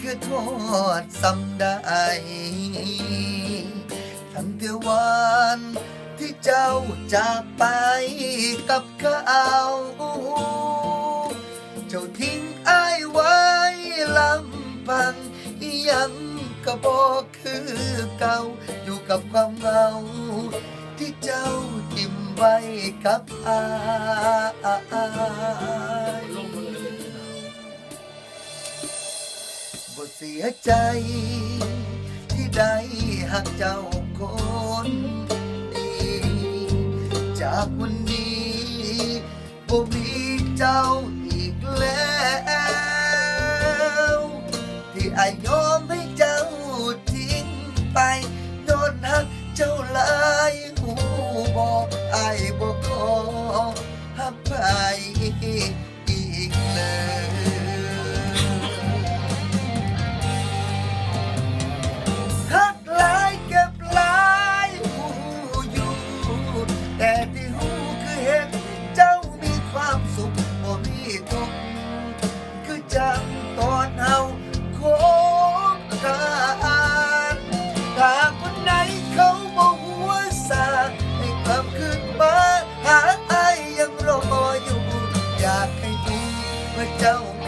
คือโทษสำได้ทั้งเทวันที่เจ้าจากไปกับเขาเจ้าทิ้งอายไว้ลำพังยังก็บอกคือเก่าอยู่กับความเหงาที่เจ้าทิมไว้กับอา บ่เสียใจ ที่ได้หักเจ้าคนนี้จากวันนี้บ่มีเจ้าอีกแล้วที่อายอมให้เจ้าทิ้งไปโดนหักเจ้าหลายหูบอกอายบอก อ